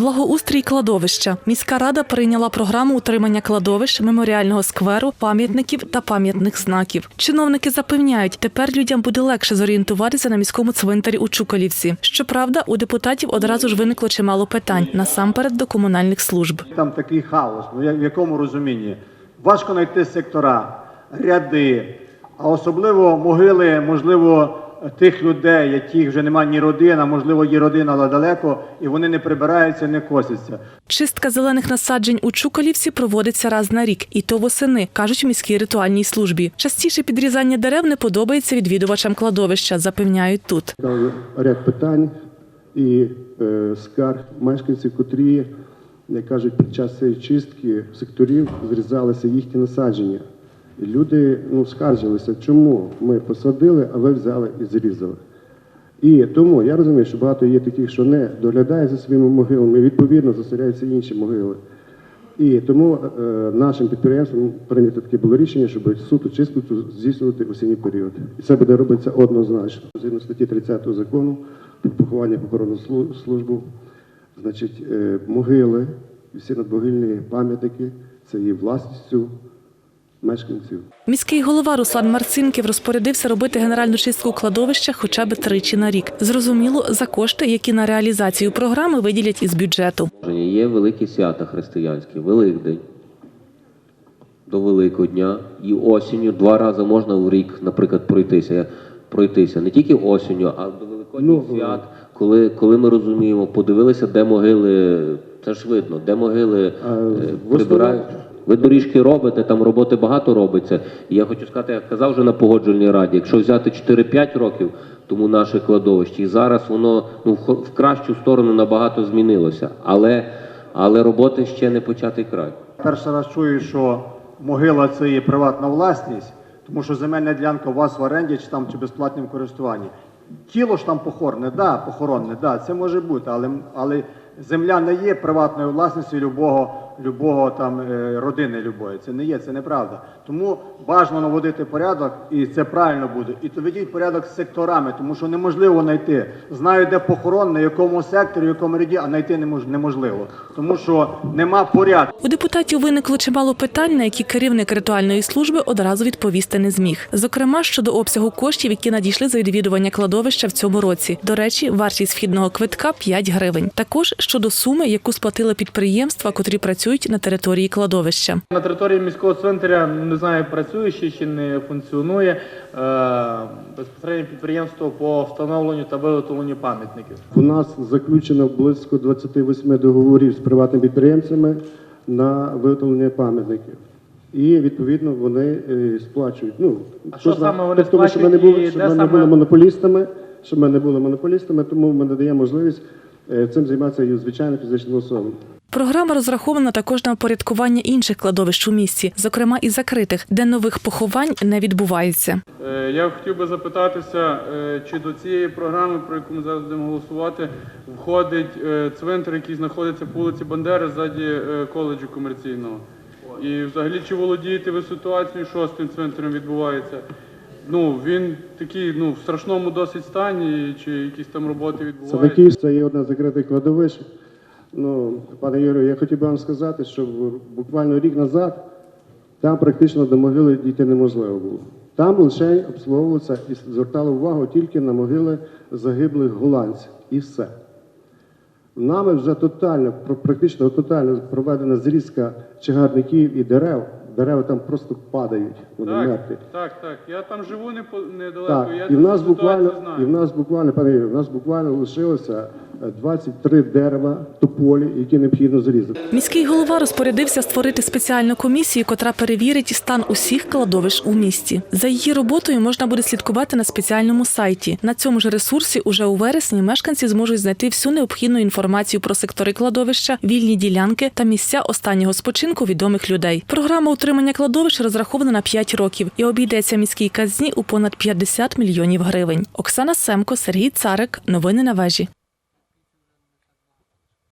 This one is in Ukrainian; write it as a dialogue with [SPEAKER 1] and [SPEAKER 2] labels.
[SPEAKER 1] Благоустрій кладовища. Міська рада прийняла програму утримання кладовищ, меморіального скверу, пам'ятників та пам'ятних знаків. Чиновники запевняють, тепер людям буде легше зорієнтуватися на міському цвинтарі у Чуколівці. Щоправда, у депутатів одразу ж виникло чимало питань насамперед до комунальних служб.
[SPEAKER 2] Там такий хаос. Ну в якому розумінні? Важко знайти сектора, ряди, а особливо могили, можливо, тих людей, яких вже немає ні родин, а можливо є родина, але далеко, і вони не прибираються, не косяться.
[SPEAKER 1] Чистка зелених насаджень у Чуколівці проводиться раз на рік, і то восени, кажуть в міській ритуальній службі. Частіше підрізання дерев не подобається відвідувачам кладовища, запевняють тут.
[SPEAKER 3] Ряд питань і е, скарг мешканців, котрі, як кажуть, під час цієї чистки секторів зрізалися їхні насадження. Люди ну, скаржилися, чому ми посадили, а ви взяли і зрізали. І тому я розумію, що багато є таких, що не доглядають за своїми могилами, відповідно заселяються інші могили. І тому е, нашим підприємством прийнято таке було рішення, щоб суто чистку цю здійснювати осінній період. І це буде робитися однозначно. Згідно статті 30 закону про поховання похоронну службу, значить, е, могили, всі надмогильні пам'ятники це є власністю мешканців.
[SPEAKER 1] Міський голова Руслан Марцинків розпорядився робити генеральну чистку у кладовищах хоча б тричі на рік. Зрозуміло, за кошти, які на реалізацію програми виділять із бюджету.
[SPEAKER 4] Є великі свята християнські, Великдень до Великого дня і осінню два рази можна в рік, наприклад, пройтися. Пройтися не тільки осінню, а до Великодніх
[SPEAKER 3] Ну,
[SPEAKER 4] свят, коли, коли ми розуміємо, подивилися, де могили, це ж видно, де могили
[SPEAKER 3] А,
[SPEAKER 4] е, прибирають. Ви доріжки робите, там роботи багато робиться. І я хочу сказати, я казав вже на погоджувальній раді, якщо взяти 4-5 років тому наше кладовище, і зараз воно ну, в кращу сторону набагато змінилося. Але, але роботи ще не початий край.
[SPEAKER 2] Перший раз чую, що могила це є приватна власність, тому що земельна ділянка у вас в оренді чи там чи безплатному користуванні. Тіло ж там похоронне, да, похоронне, да, це може бути, але, але земля не є приватною власністю любого, любого там е, родини любої. Це не є, це неправда. Тому бажано наводити порядок, і це правильно буде. І то ведіть порядок з секторами, тому що неможливо знайти. Знаю, де похорон, на якому секторі, в якому ряді, а знайти немож- неможливо. Тому що нема порядку.
[SPEAKER 1] У депутатів виникло чимало питань, на які керівник ритуальної служби одразу відповісти не зміг. Зокрема, щодо обсягу коштів, які надійшли за відвідування кладовища в цьому році. До речі, вартість вхідного квитка 5 гривень. Також щодо суми, яку сплатили підприємства, котрі працюють на території кладовища.
[SPEAKER 5] На території міського цвинтаря не знаю, працює ще чи не функціонує е, безпосередньо підприємство по встановленню та виготовленню пам'ятників.
[SPEAKER 3] У нас заключено близько 28 договорів з приватними підприємцями на виготовлення пам'ятників. І відповідно вони е, сплачують. Ну
[SPEAKER 5] А що саме вони
[SPEAKER 3] тобто, щоб ми не були, щоб ми не були монополістами, щоб ми не були монополістами, тому ми надаємо можливість цим займатися і звичайно фізичним особам.
[SPEAKER 1] Програма розрахована також на упорядкування інших кладовищ у місті, зокрема і закритих, де нових поховань не відбувається.
[SPEAKER 6] Е, Я хотів би запитатися, е, чи до цієї програми, про яку ми зараз будемо голосувати, входить е, цвинтар, який знаходиться по вулиці Бандери ззаді е, коледжу комерційного. І взагалі, чи володієте ви ситуацією, що з тим цвинтарем відбувається? Ну, він такий ну, в страшному досить стані, чи якісь там роботи відбуваються?
[SPEAKER 3] це є одне з закритих кладовищ. Ну, пане Юрію, я хотів би вам сказати, що буквально рік назад там практично до могили дійти неможливо було. Там лише обслуговувалося і звертали увагу тільки на могили загиблих голландців. І все. Нами вже тотально, практично тотально проведена зрізка чагарників і дерев. Дерева там просто падають, вони мертві.
[SPEAKER 6] Так, так, так. Я там живу непо- недалеко,
[SPEAKER 3] Так,
[SPEAKER 6] я
[SPEAKER 3] і в нас буквально,
[SPEAKER 6] знаю.
[SPEAKER 3] і в нас буквально, пане в нас буквально лишилося 23 дерева тополі, які необхідно зрізати.
[SPEAKER 1] Міський голова розпорядився створити спеціальну комісію, котра перевірить стан усіх кладовищ у місті. За її роботою можна буде слідкувати на спеціальному сайті. На цьому ж ресурсі уже у вересні мешканці зможуть знайти всю необхідну інформацію про сектори кладовища, вільні ділянки та місця останнього спочинку відомих людей. Програма утримання кладовищ розрахована на 5 років і обійдеться міській казні у понад 50 мільйонів гривень. Оксана Семко, Сергій Царик. Новини на вежі.